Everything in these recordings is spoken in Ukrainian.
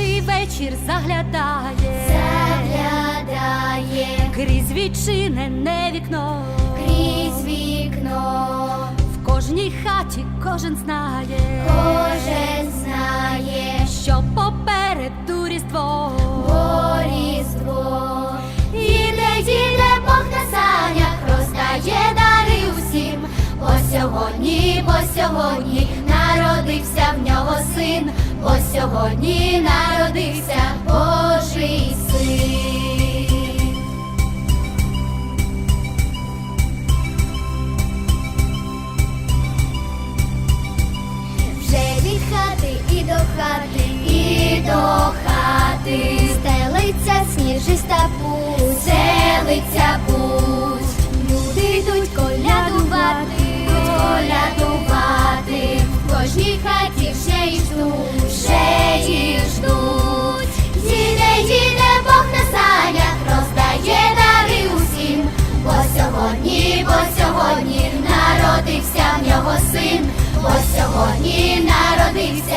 вечір заглядає, заглядає крізь відчинене вікно, крізь вікно, в кожній хаті кожен знає, кожен знає, що попереду різдво. бо різдво. Іде, їде Бог на санях, роздає дари усім. Бо сьогодні, бо сьогодні народився в нього син, бо сьогодні народився Божий син. Вже від і до хати, і до хати стелиться сніжиста путь, вже ждуть, вже їх Бог на санях, роздає дари усім. Бо сьогодні, бо сьогодні народився в нього син, бо сьогодні народився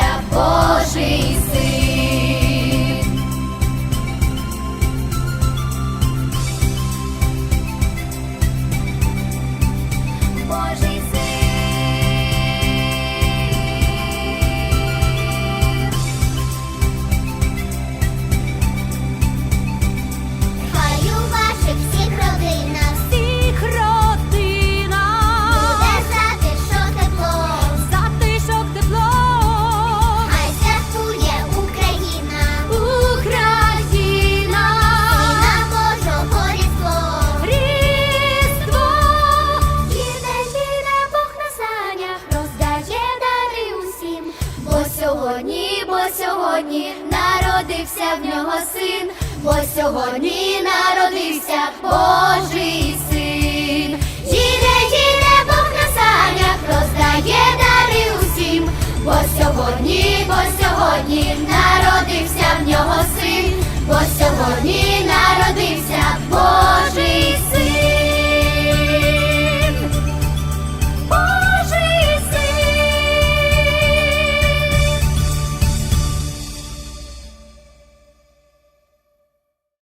сьогодні, бо сьогодні народився в нього син, бо сьогодні народився Божий син. Їде, їде Бог на санях, роздає дари усім, бо сьогодні, бо сьогодні народився в нього син, бо сьогодні.